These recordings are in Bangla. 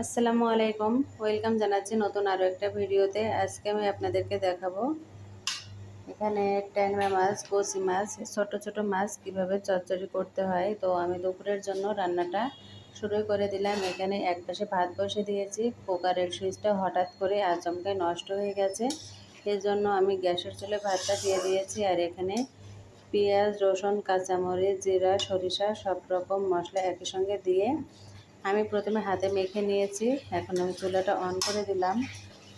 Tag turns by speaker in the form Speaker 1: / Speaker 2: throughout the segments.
Speaker 1: আসসালামু আলাইকুম। ওয়েলকাম জানাচ্ছি নতুন আরও একটা ভিডিওতে। আজকে আমি আপনাদেরকে দেখাবো এখানে ট্যাংরা মাছ, কচি মাছ, ছোট ছোট মাছ কীভাবে চচ্চড়ি করতে হয়। তো আমি দুপুরের জন্য রান্নাটা শুরু করে দিলাম। এখানে এক পাশে ভাত বসে দিয়েছি। কুকারের সুইচটা হঠাৎ করে আচমকায় নষ্ট হয়ে গেছে। জন্য আমি গ্যাসের চুলে ভাতটা দিয়ে দিয়েছি। আর এখানে পেঁয়াজ, রসুন, কাঁচামরিচ, জিরা, সরিষা সব রকম মশলা একই সঙ্গে দিয়ে আমি প্রথমে হাতে মেখে নিয়েছি। এখন আমি চুলাটা অন করে দিলাম।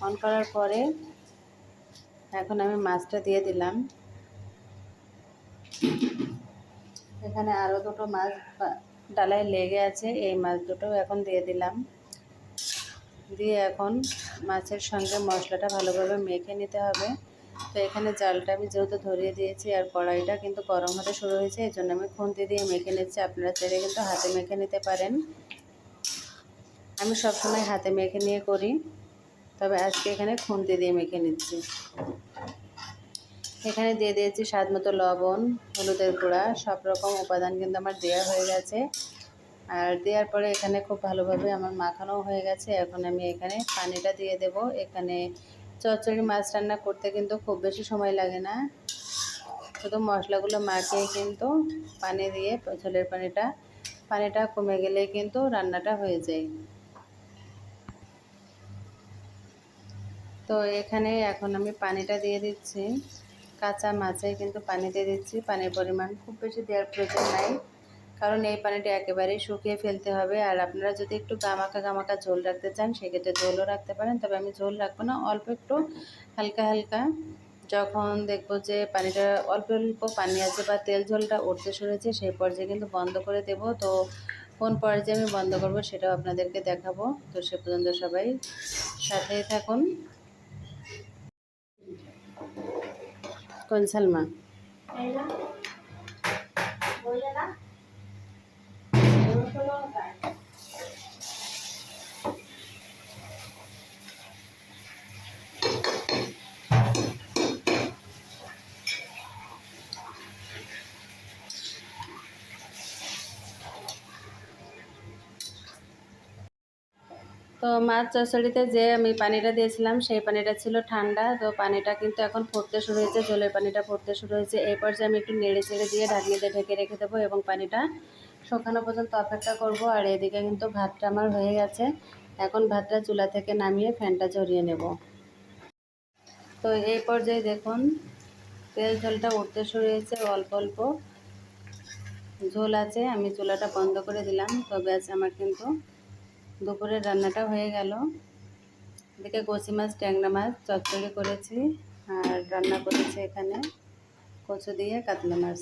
Speaker 1: অন করার পরে এখন আমি মাছটা দিয়ে দিলাম। এখানে আরও দুটো মাছ ডালায় লেগে আছে। এই মাছ দুটো এখন দিয়ে দিলাম। দিয়ে এখন মাছের সঙ্গে মশলাটা ভালোভাবে মেখে নিতে হবে। তো এখানে জালটা আমি যেহেতু ধরিয়ে দিয়েছি আর কড়াইটা কিন্তু গরম হতে শুরু হয়েছে এই জন্য আমি খুন্তি দিয়ে মেখে নিচ্ছি। আপনারা চাইলে কিন্তু হাতে মেখে নিতে পারেন। আমি সবসময় হাতে মেখে নিয়ে করি। তবে আজকে এখানে খুন্তি দিয়ে মেখে নিচ্ছি। এখানে দিয়ে দিয়েছি স্বাদ মতো লবণ, হলুদের গুঁড়া, সব রকম উপাদান কিন্তু আমার দেওয়া হয়ে গেছে। আর দেওয়ার পরে এখানে খুব ভালোভাবে আমার মাখানো হয়ে গেছে। এখন আমি এখানে পানিটা দিয়ে দেব। এখানে চচ্চড়ি মাছ রান্না করতে কিন্তু খুব বেশি সময় লাগে না। শুধু মশলাগুলো মাখিয়ে কিন্তু পানি দিয়ে ঝোলের পানিটা পানিটা কমে গেলে কিন্তু রান্নাটা হয়ে যায়। তো এখানে এখন আমি পানিটা দিয়ে দিচ্ছি। কাঁচা মাছে কিন্তু পানি দিয়ে দিচ্ছি। পানির পরিমাণ খুব বেশি দেওয়ার প্রয়োজন নাই, কারণ এই পানিটা একেবারেই শুকিয়ে ফেলতে হবে। আর আপনারা যদি একটু গামাকা গামাকা ঝোল রাখতে চান, সেক্ষেত্রে ঝোলও রাখতে পারেন। তবে আমি ঝোল রাখব না, অল্প একটু হালকা হালকা। যখন দেখব যে পানিটা অল্প অল্প পানি আছে বা তেল ঝোলটা উঠতে শুরুছে সেই পর্যায়ে কিন্তু বন্ধ করে দেব। তো কোন পর্যায়ে আমি বন্ধ করব সেটাও আপনাদেরকে দেখাবো। তো সে পর্যন্ত সবাই সাথেই থাকুন। কোন সালমা তো মাছ চচড়িতে যে আমি পানিটা দিয়েছিলাম, সেই পানিটা ছিল ঠান্ডা। তো পানিটা কিন্তু এখন ফুটতে শুরু হয়েছে, জলের পানিটা ফুটতে শুরু হয়েছে। এই পর্যায়ে আমি একটু নেড়ে চেড়ে দিয়ে ঢাকনিতে ঢেকে রেখে দেবো এবং পানিটা শুকানো পর্যন্ত অপেক্ষা করব। আর এদিকে কিন্তু ভাতটা আমার হয়ে গেছে। এখন ভাতটা চুলা থেকে নামিয়ে ফ্যানটা ঝরিয়ে নেব। তো এই পর্যায়ে দেখুন, তেল ঝোলটা উঠতে শুরু হয়েছে অল্প অল্প। ঝোল আছে, আমি চুলাটা বন্ধ করে দিলাম। তো ব্যাস আমার কিন্তু দুপুরের রান্নাটা হয়ে গেল। এদিকে কচি মাছ, ট্যাংরা মাছ চচ্চড়ি করেছি আর রান্না করেছি এখানে কচু দিয়ে কাতলা মাছ।